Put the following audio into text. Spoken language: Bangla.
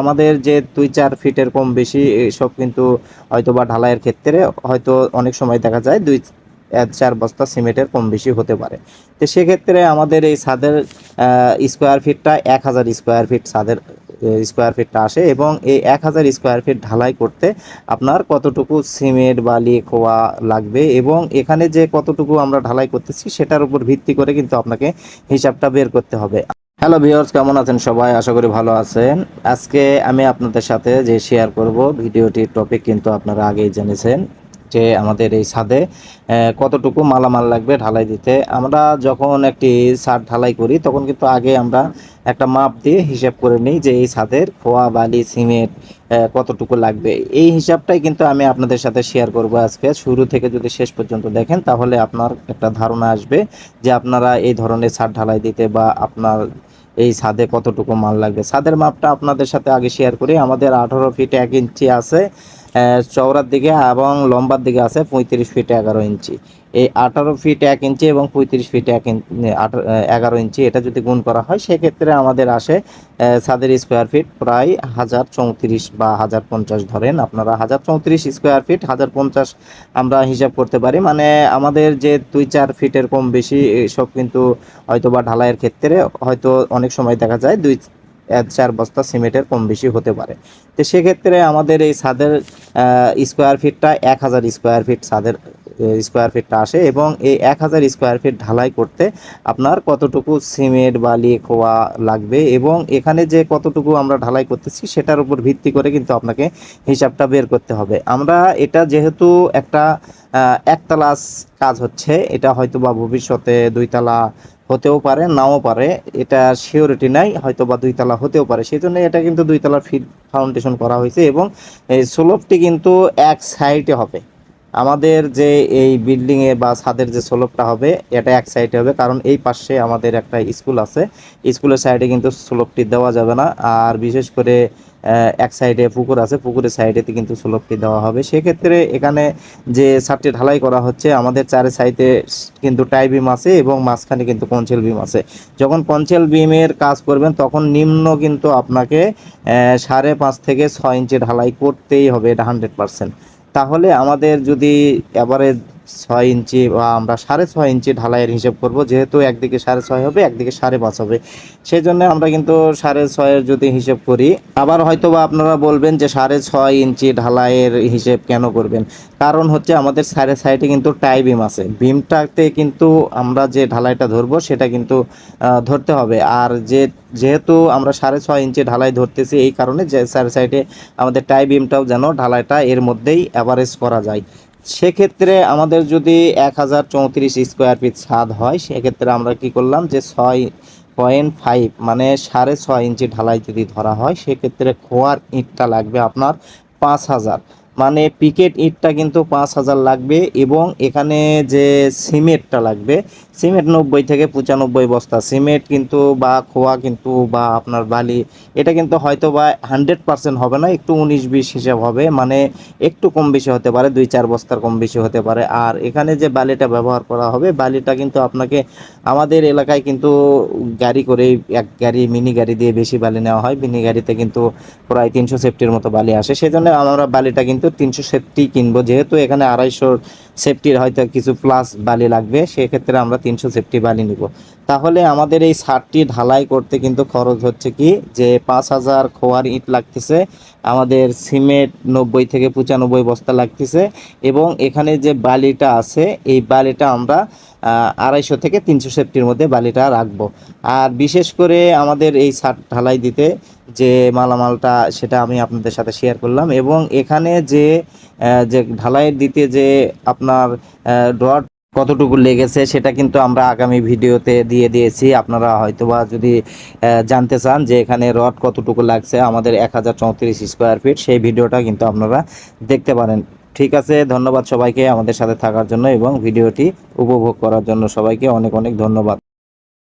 আমাদের যে দুই চার ফিটের কম বেশি, এসব কিন্তু হয়তো বা ঢালাইয়ের ক্ষেত্রে হয়তো অনেক সময় দেখা যায় দুই চার বস্তা সিমেন্টের কম বেশি হতে পারে। তো সেক্ষেত্রে আমাদের এই ছাদের স্কোয়ার ফিটটা এক হাজার স্কোয়ার ফিট ছাদের স্কোয়ার ফিটটা আসে এবং এই এক হাজার স্কোয়ার ফিট ঢালাই করতে আপনার কতটুকু সিমেন্ট বালি খোয়া লাগবে এবং এখানে যে কতটুকু আমরা ঢালাই করতেছি সেটার উপর ভিত্তি করে কিন্তু আপনাকে হিসাবটা বের করতে হবে। হ্যালো ভিউয়ার্স কেমন আছেন সবাই? আশা করি ভালো আছেন। আজকে আমি আপনাদের সাথে যে শেয়ার করব, ভিডিওটির টপিক কিন্তু আপনারা আগেই জেনেছেন। যে আমাদের এই ছাদে কতটুকু মালামাল লাগবে ঢালাই দিতে। আমরা যখন একটি ছাদ ঢালাই করি, তখন কিন্তু আগে আমরা একটা মাপ দিয়ে হিসাব করে নিই যে এই ছাদের খোয়া, বালি, সিমেন্ট কতটুকু লাগবে। এই হিসাবটাই কিন্তু আমি আপনাদের সাথে শেয়ার করব আজকে। শুরু থেকে যদি শেষ পর্যন্ত দেখেন, তাহলে আপনার একটা ধারণা আসবে যে আপনারা এই ধরনের ছাদ ঢালাই দিতে বা আপনার এই ছাদে কতটুকু মাল লাগবে। ছাদের মাপটা আপনাদের সাথে আগে শেয়ার করি। আমাদের আঠারো ফিট এক ইঞ্চি আছে। চওড়ার দিকে এবং লম্বার দিকে আছে পঁয়ত্রিশ ফিট এগারো ইঞ্চি। এই আঠারো ফিট এক ইঞ্চি এবং পঁয়ত্রিশ ফিট এক এগারো ইঞ্চি এটা যদি গুণ করা হয়, সেক্ষেত্রে আমাদের আসে ছাদের স্কোয়ার ফিট প্রায় হাজার চৌত্রিশ বা হাজার পঞ্চাশ ধরেন আপনারা। হাজার চৌত্রিশ স্কোয়ার ফিট হাজার পঞ্চাশ আমরা হিসাব করতে পারি। মানে আমাদের যে দুই চার ফিটের কম বেশি সব কিন্তু হয়তো বা ঢালাইয়ের ক্ষেত্রে হয়তো অনেক সময় দেখা যায়, দুই চার বস্তা সিমেন্টের কম বেশি হতে পারে। তো সেক্ষেত্রে আমাদের এই ছাদের স্কোয়ার ফিটটা এক হাজার স্কোয়ার ফিট ছাদের স্কোয়ার ফিটটা আসে এবং এই এক হাজার স্কোয়ার ফিট ঢালাই করতে আপনার কতটুকু সিমেন্ট বালি খোয়া লাগবে এবং এখানে যে কতটুকু আমরা ঢালাই করতেছি সেটার উপর ভিত্তি করে কিন্তু আপনাকে হিসাবটা বের করতে হবে। আমরা এটা যেহেতু একটা আহ, একতলা কাজ হচ্ছে এটা হয়তো বা ভবিষ্যতে দুইতলা হতেও পারে, নাও পারে, এটা সিওরিটি নাই হয়তো বা দুইতলা হতেও পারে। সেই জন্য এটা কিন্তু দুইতলা ফিট ফাউন্ডেশন করা হয়েছে এবং এই স্লোপটি কিন্তু এক সাইডে হবে। আমাদের যে এই বিল্ডিংয়ে বা ছাদের যে স্লোপটা হবে, এটা এক সাইডে হবে, কারণ এই পাশে আমাদের একটা স্কুল আছে। স্কুলের সাইডে কিন্তু স্লোপটি দেওয়া যাবে না, আর বিশেষ করে এক সাইডে পুকুর আছে, পুকুরের সাইডেতে কিন্তু স্লোপটি দেওয়া হবে। সেক্ষেত্রে এখানে যে ছাদটি ঢালাই করা হচ্ছে, আমাদের চারে সাইডে কিন্তু টাই বিম আছে এবং মাঝখানে কিন্তু পঞ্চেল বিম আছে। যখন পঞ্চেল বিমের কাজ করবেন, তখন নিম্ন কিন্তু আপনাকে সাড়ে পাঁচ থেকে ছয় ইঞ্চি ঢালাই করতেই হবে, এটা হান্ড্রেড পার্সেন্ট তাহলে আমাদের যদি এভারেজ ছয় ইঞ্চি বা আমরা সাড়ে ছয় ইঞ্চি ঢালাইয়ের হিসেব করব, যেহেতু একদিকে সাড়ে ছয় হবে, একদিকে সাড়ে পাঁচ হবে। সেই জন্য আমরা কিন্তু সাড়ে ছয়ের যদি হিসেব করি, আবার হয়তো বা আপনারা বলবেন যে সাড়ে ছয় ইঞ্চি ঢালাইয়ের হিসেব কেন করবেন? কারণ হচ্ছে আমাদের সাড়ে সাইডে কিন্তু টাই বিম আছে। বিমটাতে কিন্তু আমরা যে ঢালাইটা ধরবো, সেটা কিন্তু ধরতে হবে। আর যে, যেহেতু আমরা সাড়ে ছয় ইঞ্চি ঢালাই ধরতেছি, এই কারণে যে সাড়ে সাইডে আমাদের টাই বিমটাও যেন ঢালাইটা এর মধ্যেই অ্যাভারেজ করা যায়। সেক্ষেত্রে আমাদের যদি এক হাজার চৌত্রিশ স্কোয়ার ফিট ছাদ হয়, সেক্ষেত্রে আমরা কি করলাম যে ছয় পয়েন্ট ফাইভ মানে সাড়ে ছয় ইঞ্চি ঢালাই যদি ধরা হয়, সেক্ষেত্রে খোয়ার ইটটা লাগবে আপনার পাঁচ হাজার। মানে পিকেট ইটটা কিন্তু পাঁচ হাজার লাগবে এবং এখানে যে সিমেন্টটা লাগবে, সিমেন্ট নব্বই থেকে পঁচানব্বই বস্তা। সিমেন্ট কিন্তু বা খোয়া কিন্তু বা আপনার বালি, এটা কিন্তু হয়তো বা হান্ড্রেড পার্সেন্ট হবে না, একটু উনিশ বিশ হিসাব হবে মানে একটু কম বেশি হতে পারে, দুই চার বস্তার কম বেশি হতে পারে। আর এখানে যে বালিটা ব্যবহার করা হবে, বালিটা কিন্তু আপনাকে আমাদের এলাকায় কিন্তু গাড়ি করে, এক গাড়ি, মিনি গাড়ি দিয়ে বেশি বালি নেওয়া হয়। মিনি গাড়িতে কিন্তু প্রায় তিনশো সেফটির মতো বালি আসে। সেই জন্য আমরা বালিটা কিন্তু তিনশো সেফটি কিনবো। যেহেতু এখানে আড়াইশো সেফটির হয়তো কিছু প্লাস বালি লাগবে, সেক্ষেত্রে আমরা তিনশো সেফটি বালি নিব। তাহলে আমাদের এই ছাদটি ঢালাই করতে কিন্তু খরচ হচ্ছে কি? যে পাঁচ হাজার খোয়ার ইট লাগতেছে আমাদের সিমেন্ট নব্বই থেকে পঁচানব্বই বস্তা লাগতেছে এবং এখানে যে বালিটা আছে, এই বালিটা আমরা আড়াইশো থেকে তিনশো সেফটির মধ্যে বালিটা রাখব। আর বিশেষ করে আমাদের এই ছাদ ঢালাই দিতে যে মালামালটা, সেটা আমি আপনাদের সাথে শেয়ার করলাম এবং এখানে যে যে ঢালাইয়ের দিতে যে আপনার রড কতটুকু লেগেছে সেটা কিন্তু আমরা আগামী ভিডিওতে দিয়ে দিয়েছি। আপনারা হয়তোবা যদি জানতে চান যে এখানে রড কতটুকু লাগছে, আমাদের এক হাজার চৌত্রিশ স্কোয়ার ফিট, সেই ভিডিওটা কিন্তু আপনারা দেখতে পারেন। ঠিক আছে, ধন্যবাদ সবাইকে আমাদের সাথে থাকার জন্য এবং ভিডিওটি উপভোগ করার জন্য সবাইকে অনেক অনেক ধন্যবাদ।